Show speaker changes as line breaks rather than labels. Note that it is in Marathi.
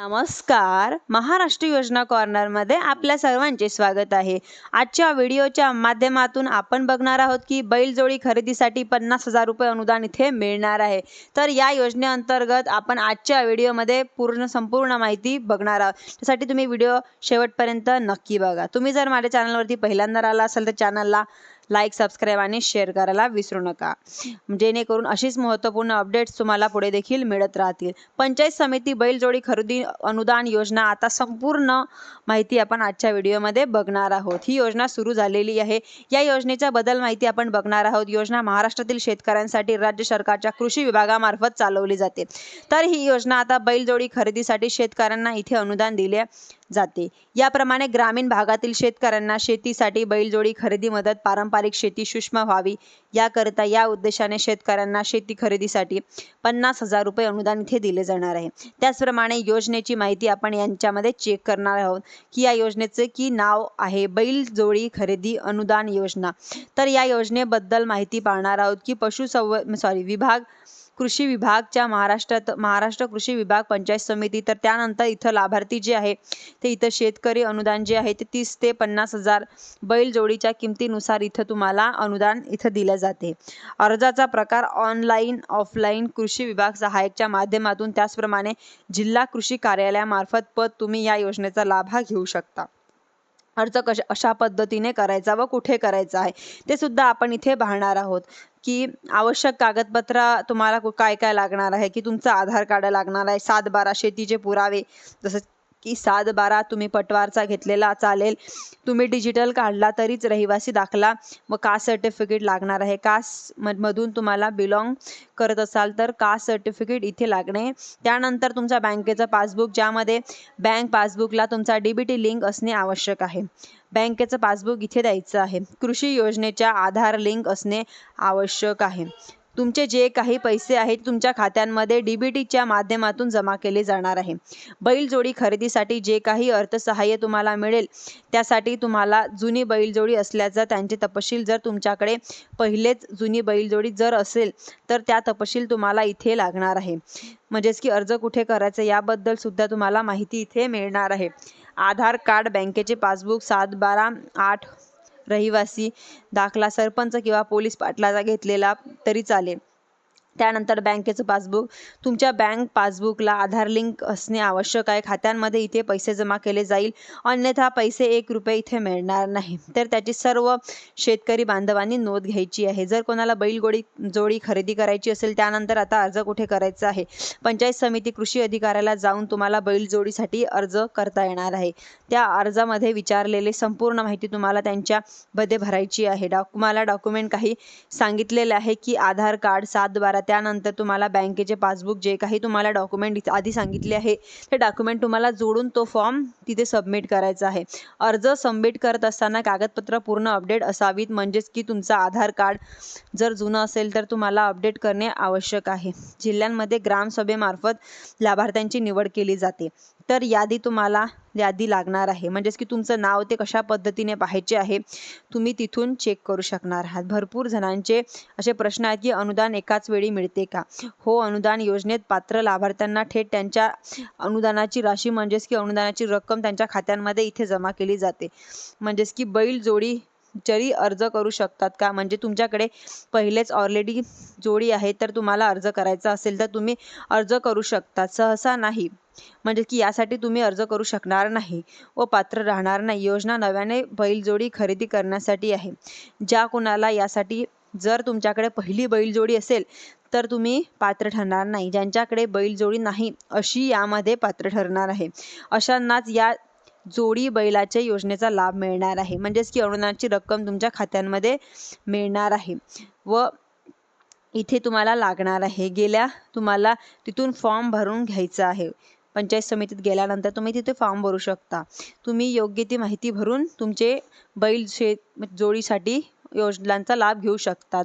नमस्कार. महाराष्ट्र योजना कॉर्नरमध्ये आपल्या सर्वांचे स्वागत आहे. आजच्या व्हिडिओच्या माध्यमातून आपण बघणार आहोत की बैलजोडी खरेदीसाठी पन्नास हजार रुपये अनुदान इथे मिळणार आहे. तर या योजनेअंतर्गत आपण आजच्या व्हिडिओमध्ये पूर्ण संपूर्ण माहिती बघणार आहोत. त्यासाठी तुम्ही व्हिडिओ शेवटपर्यंत नक्की बघा. तुम्ही जर माझ्या चॅनलवरती पहिल्यांदा आला असाल तर चॅनलला लाईक सबस्क्राईब आणि शेअर करायला विसरू नका. जेणेकरून अशीच महत्त्वपूर्ण अपडेट्स तुम्हाला पुढे देखील मिळत राहतील. पंचायत समिती बैलजोडी खरेदी अनुदान योजना आता संपूर्ण माहिती आपण आजच्या व्हिडिओमध्ये बघणार आहोत. ही योजना सुरू झालेली आहे. या योजनेच्या बदल माहिती आपण बघणार आहोत. योजना महाराष्ट्रातील शेतकऱ्यांसाठी राज्य सरकारच्या कृषी विभागामार्फत चालवली जाते. तर ही योजना आता बैलजोडी खरेदीसाठी शेतकऱ्यांना इथे अनुदान दिले जाते. याप्रमाणे ग्रामीण भागातील शेतकऱ्यांना शेतीसाठी बैलजोडी खरेदी मदत पारंपरिक शेती सूक्ष्म व्हावी. याकरिता या उद्देशाने शेतकऱ्यांना शेती खरेदीसाठी पन्नास हजार रुपये अनुदान इथे दिले जाणार आहे. त्याचप्रमाणे योजनेची माहिती आपण यांच्यामध्ये चेक करणार आहोत की या योजनेचे की नाव आहे बैलजोडी खरेदी अनुदान योजना. तर या योजनेबद्दल माहिती पाहणार आहोत की पशुसंव सॉरी विभाग कृषी विभागच्या महाराष्ट्रात महाराष्ट्र कृषी विभाग पंचायत समिती तर त्यानंतर इथं लाभार्थी जे आहे ते इथं शेतकरी अनुदान जे आहे ते तीस ते पन्नास हजार बैल जोडीच्या किमतीनुसार इथं तुम्हाला अनुदान इथं दिलं जाते. अर्जाचा प्रकार ऑनलाईन ऑफलाईन कृषी विभाग सहाय्यकच्या माध्यमातून त्याचप्रमाणे जिल्हा कृषी कार्यालयामार्फत पद तुम्ही या योजनेचा लाभ हा घेऊ शकता. अर्ज कशा अशा पद्धतीने करायचा व कुठे करायचा आहे ते सुद्धा आपण इथे पाहणार आहोत. की आवश्यक कागदपत्र तुम्हाला काय काय लागणार आहे की तुमचं आधार कार्ड लागणार आहे सात बारा शेतीचे पुरावे जसं की सात बारा तुम्ही पटवारचा घेतलेला चालेल. तुम्ही डिजिटल काढला तरीच रहिवासी दाखला. व कास्ट सर्टिफिकेट लागणार आहे? कास्ट मधून तुम्हाला बिलॉंग करत असाल तर कास्ट सर्टिफिकेट इथे लागणे? त्यानंतर तुमच्या बँकेचं पासबुक ज्यामध्ये बँक पासबुकला तुमचा डी बी टी लिंक असणे आवश्यक आहे. बँकेचं पासबुक इथे द्यायचं आहे. कृषी योजनेच्या आधार लिंक असणे आवश्यक आहे. तुमचे जे काही पैसे आहेत तुमच्या खात्यांमध्ये डी बी टीच्या माध्यमातून जमा केले जाणार आहे. बैलजोडी खरेदीसाठी जे काही अर्थसहाय्य तुम्हाला मिळेल त्यासाठी तुम्हाला जुनी बैलजोडी असल्याचा त्यांचे तपशील जर तुमच्याकडे पहिलेच जुनी बैलजोडी जर असेल तर त्या तपशील तुम्हाला इथे लागणार आहे. म्हणजेच की अर्ज कुठे करायचं याबद्दल सुद्धा तुम्हाला माहिती इथे मिळणार आहे. आधार कार्ड बँकेचे पासबुक सात बारा आठ रहिवासी दाखला सरपंच किंवा पोलीस पाटलाचा घेतलेला तरी चालेल. त्यानंतर बँकेचं पासबुक. तुमच्या बँक पासबुकला आधार लिंक असणे आवश्यक आहे. खात्यांमध्ये इथे पैसे जमा केले जाईल. अन्यथा पैसे एक रुपये इथे मिळणार नाही. तर त्याची सर्व शेतकरी बांधवांनी नोंद घ्यायची आहे. जर कोणाला बैलगोडी जोडी खरेदी करायची असेल त्यानंतर आता अर्ज कुठे करायचा आहे? पंचायत समिती कृषी अधिकाऱ्याला जाऊन तुम्हाला बैलजोडीसाठी अर्ज करता येणार आहे. त्या अर्जामध्ये विचारलेले संपूर्ण माहिती तुम्हाला त्यांच्यामध्ये भरायची आहे. डॉ तुम्हाला डॉक्युमेंट काही सांगितलेले आहे की आधार कार्ड सात बारा त्यानंतर तुम्हाला बँकेचे पासबुक जे काही तुम्हाला डॉक्युमेंट आधी सांगितले आहे ते डॉक्युमेंट तुम्हाला जोडून तो फॉर्म तिथे सबमिट करायचा आहे. अर्ज सबमिट करत असताना कागदपत्र पूर्ण अपडेट असावीत म्हणजेच की तुमचा आधार कार्ड जर जुनं असेल तर तुम्हाला अपडेट करणे आवश्यक आहे. जिल्ह्यांमध्ये ग्रामसभेमार्फत लाभार्थ्यांची निवड केली जाते. तर यादी तुम्हाला यादी लागणार आहे. म्हणजेच की तुमचं नाव ते कशा पद्धतीने पाहायचे आहे तुम्ही तिथून चेक करू शकणार आहात. भरपूर जणांचे असे प्रश्न आहेत की अनुदान एकाच वेळी मिळते का? हो अनुदान योजनेत पात्र लाभार्थ्यांना थेट त्यांच्या अनुदानाची राशी म्हणजेच की अनुदानाची रक्कम त्यांच्या खात्यांमध्ये इथे जमा केली जाते. म्हणजेच की बैल जोडी जरी अर्ज करू शकतात का? म्हणजे तुमच्याकडे पहिलेच ऑलरेडी जोडी आहे तर तुम्हाला अर्ज करायचा असेल तर तुम्ही अर्ज करू शकता. सहसा नाही. म्हणजे की यासाठी तुम्ही अर्ज करू शकणार नाही व पात्र राहणार नाही. योजना नव्याने बैलजोडी खरेदी करण्यासाठी आहे. ज्या कुणाला यासाठी जर तुमच्याकडे पहिली बैलजोडी असेल तर तुम्ही पात्र ठरणार नाही. ज्यांच्याकडे बैलजोडी नाही अशी यामध्ये पात्र ठरणार आहे. अशांनाच या जोडी बैलाच्या योजनेचा लाभ मिळणार आहे. म्हणजेच की अनुदानाची रक्कम तुमच्या खात्यांमध्ये मिळणार आहे. व इथे तुम्हाला लागणार आहे. गेल्या तुम्हाला तिथून फॉर्म भरून घ्यायचा आहे. पंचायत समितीत गेल्यानंतर तुम्ही तिथे फॉर्म भरू शकता. तुम्ही योग्य ती माहिती भरून तुमचे बैल शेत जोडीसाठी योजनांचा लाभ घेऊ शकता.